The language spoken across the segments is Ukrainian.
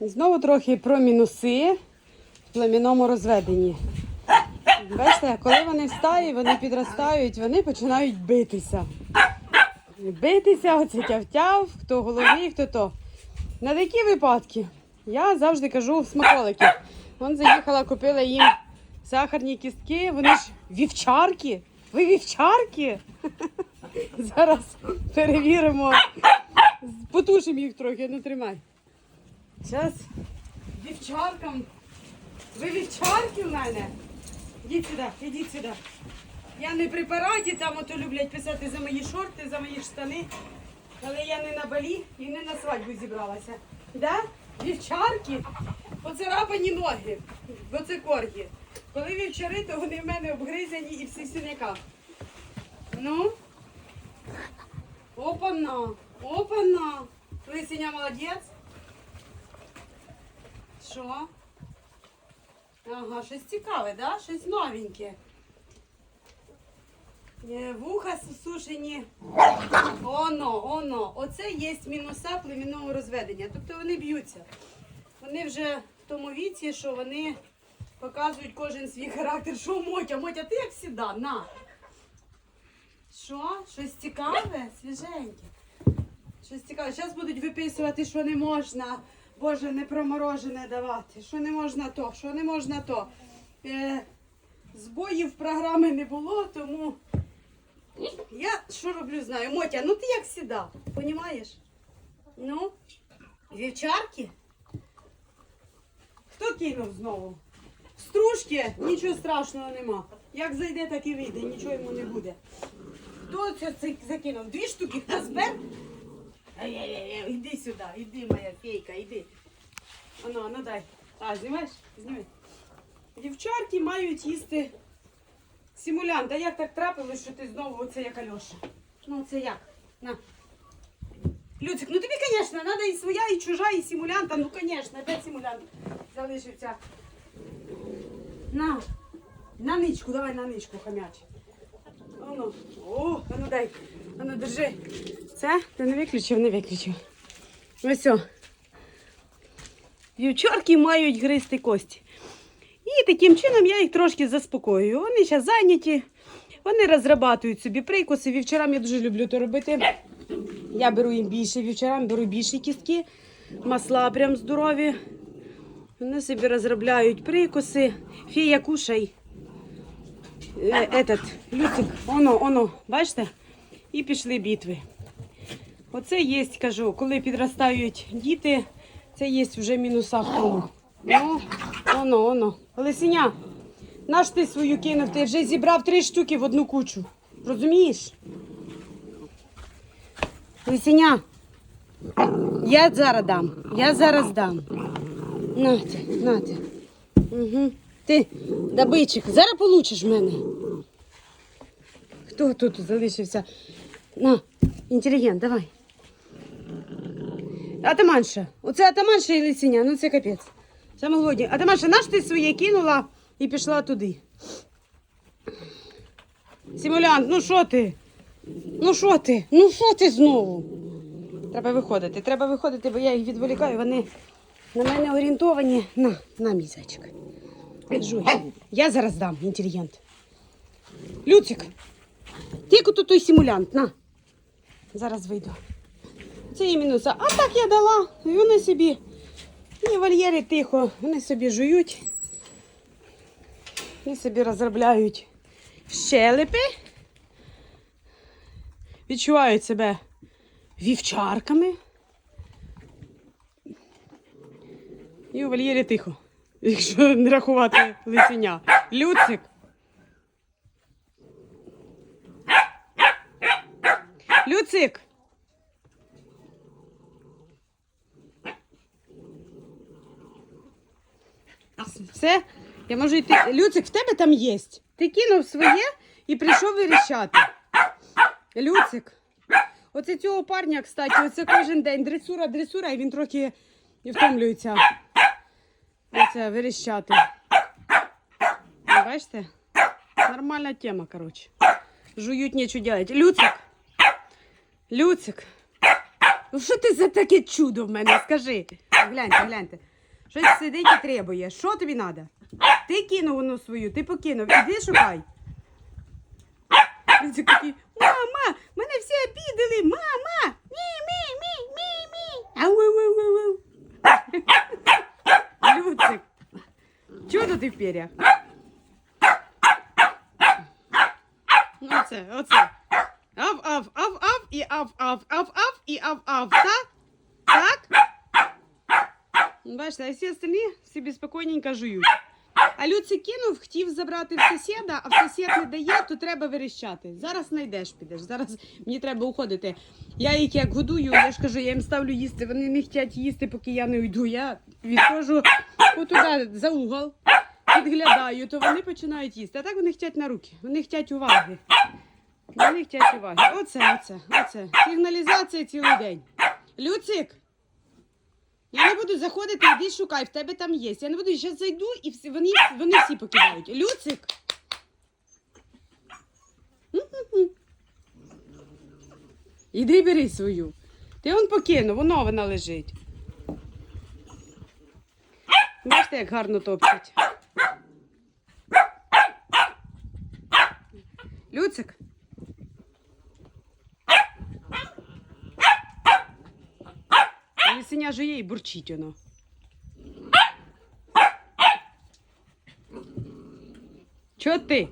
Знову трохи про мінуси в племінному розведенні. Бачите, коли вони встають, вони підростають, вони починають битися. Битися, оце тяв-тяв, хто головний, хто то. На такі випадки я завжди кажу смаколики. Вон заїхала, купила їм сахарні кістки, вони ж вівчарки. Ви вівчарки? Зараз перевіримо. Потушимо їх трохи, ну тримай. Зараз вівчаркам. Ви вівчарки в мене? Ідіть сюди, ідіть сюди. Я не при параді, там ото люблять писати за мої шорти, за мої штани. Але я не на балі і не на свадьбу зібралася. Да? Вівчарки, поцарапані ноги, бо це коргі. Коли вівчари, то вони в мене обгризані і всі в синяках. Ну. Опана, опана. Лисеня молодець. Що? Ага, щось цікаве, да? Щось новеньке. Е, Вуха сушені. Оно, оно. Оце є мінуса племінного розведення. Тобто вони б'ються. Вони вже в тому віці, що вони показують кожен свій характер. Що Мотя? Мотя, ти як завжди, на. Що? Щось цікаве? Свіженьке. Щось цікаве. Зараз будуть виписувати, що не можна. Боже, не проморожене давати. Що не можна то, що не можна то. Е, збоїв програми не було, тому я що роблю, знаю. Мотя, ну ти як завжди, понімаєш? Ну, вівчарки? Хто кинув знову? Стружки, нічого страшного нема. Як зайде, так і вийде, нічого йому не буде. Хто це закинув? Дві штуки хто збер? Іди сюди, іди, моя фейка, іди. Ану, ну дай. А, знімаєш? Зніми. Дівчарки мають їсти симулянт. А як так трапилось, що ти знову оце як Альоша? Ну це як? На. Люцик, ну тобі, звісно, треба і своя, і чужа, і симулянта. Ну, звісно, опять симулянт залишився. На. На ничку, давай на ничку, хам'яч. Ану. О, ану дай. Ану, держи. Це ти не виключив, не виключив. Ось. все. Вівчарки мають гризти кості. І таким чином я їх трошки заспокоюю. Вони зараз зайняті, вони розрабатують собі прикуси. Вівчарам я дуже люблю то робити. Я беру їм більше вівчарам, беру більші кістки, масла прям здорові. Вони собі розробляють прикуси. Фія, кушай. Е, Этот, Люцик, оно, оно, бачите? І пішли бітви. Оце є, кажу, коли підростають діти, це є вже мінуса в тому. Ну, оно, оно. Лисеня, наш ти свою кинув, ти вже зібрав три штуки в одну кучу. Розумієш? Лисеня, я зараз дам, я зараз дам. Нате, нате. Угу. Ти, добичик, зараз получиш мене. Хто тут залишився? На, інтелігент, давай. Атаманша. Оце атаманша і лисеня, ну це капець. Саме голодні. Атаманша, наш ти своє кинула і пішла туди. Симулянт, ну що ти? Ну що ти? Ну що ти знову? Треба виходити, треба виходити, бо я їх відволікаю, вони на мене орієнтовані. На, на мій зайчик. Жуй. Я зараз дам інтелігент. Люцик, тільки тут той симулянт, на. Зараз вийду. Це і мінуса. А так я дала. І вони собі. І вольєри тихо, вони собі жують. І собі розробляють щелепи. Відчувають себе вівчарками. І у вольєрі тихо. Якщо не рахувати лисеня. Люцик. Люцик. Все, я можу йти. Люцик, в тебе там є. Ти кинув своє і прийшов вирішати. Люцик. Оце цього парня, кстати, оце кожен день дресура, дресура, і він трохи і втомлюється. Оце вирішати. Бачите? Нормальна тема, коротше. Жують нічого делать. Люцик. Люцик. Ну що ти за таке чудо в мене? Скажи. Гляньте, гляньте. Щось сидить і требує. Що тобі треба? Ти кинув воно свою, ти покинув. Іди шукай. Він такий, мама, мене всі обідали, мама! Мі, мі, мі, мі, мі. Ау, ау, ау, ау. Люцик, чого ти в пер'ях? Оце, оце. Ав, ав, ав, ав, і ав, ав, ав, ав, і ав, ав. Так? Так? Бачите, а всі остальні собі спокійненько жують. А Люці кинув, хотів забрати в сусіда, а в сусід не дає, то треба верещати. Зараз знайдеш, підеш. Зараз мені треба уходити. Я їх як годую, я ж кажу, я їм ставлю їсти. Вони не хочуть їсти, поки я не уйду. Я відходжу отуди за угол, підглядаю, то вони починають їсти. А так вони хочуть на руки. Вони хочуть уваги. Вони хочуть уваги. Оце, оце, оце. Сигналізація цілий день. Люцик! Я не буду заходити, іди шукай, в тебе там є. Я не буду, зараз зайду і всі, вони, вони всі покидають. Люцик! Іди бери свою. Ти он покинув, воно вона лежить. Бачите, як гарно топчуть. Люцик. Лисеня жує і бурчить воно. Чого ти?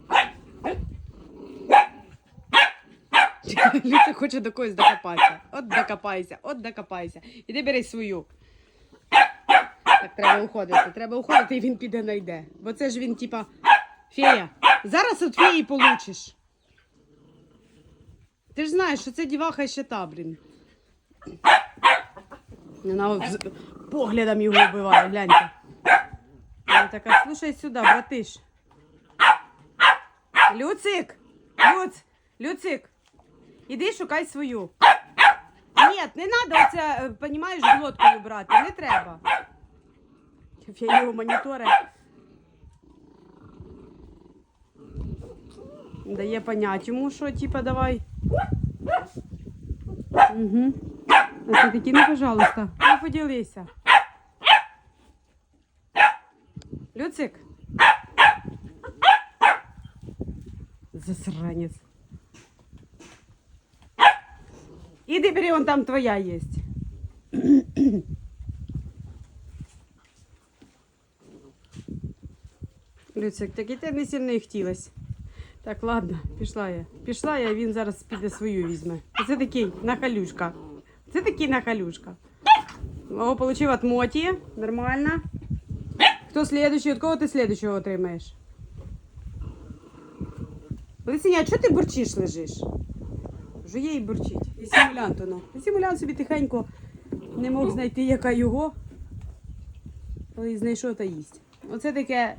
Ліса хоче до когось докопатися. От докопайся, от докопайся. Іди бери свою. Так треба уходити. Треба уходити, і він піде найде. Бо це ж він, типа, фея. Зараз от феї получиш. Ти ж знаєш, що це діваха ще та, блін. Вона поглядом його вбиває, гляньте. Вона така, слушай сюди, братиш. Люцик! Люц! Люцик! Іди шукай свою. Ні, не треба оце, е, понімаєш, глоткою брати, не треба. Я його монітори. Дає понять йому, що типа давай. Угу. А ти такі, ну, пожалуйста, ну поділися. Люцик. Засранець. Іди бери, вон там твоя есть. Люцик, так і те не сильно і хотілось. Так, ладно, пішла я. Пішла я, він зараз піде свою візьме. Це такий нахалюшка. Це такий нахалюшка. О, получив от Моті. Нормально. Хто слідуючий? От кого ти слідуючого отримаєш? Лисеня, чого ти бурчиш лежиш? Жує і бурчить. І симулянт воно. І симулянт собі тихенько не мог знайти, яка його. Але знайшов та їсть. Оце таке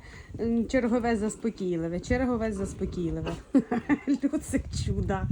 чергове заспокійливе. Чергове заспокійливе. Люцик чуда.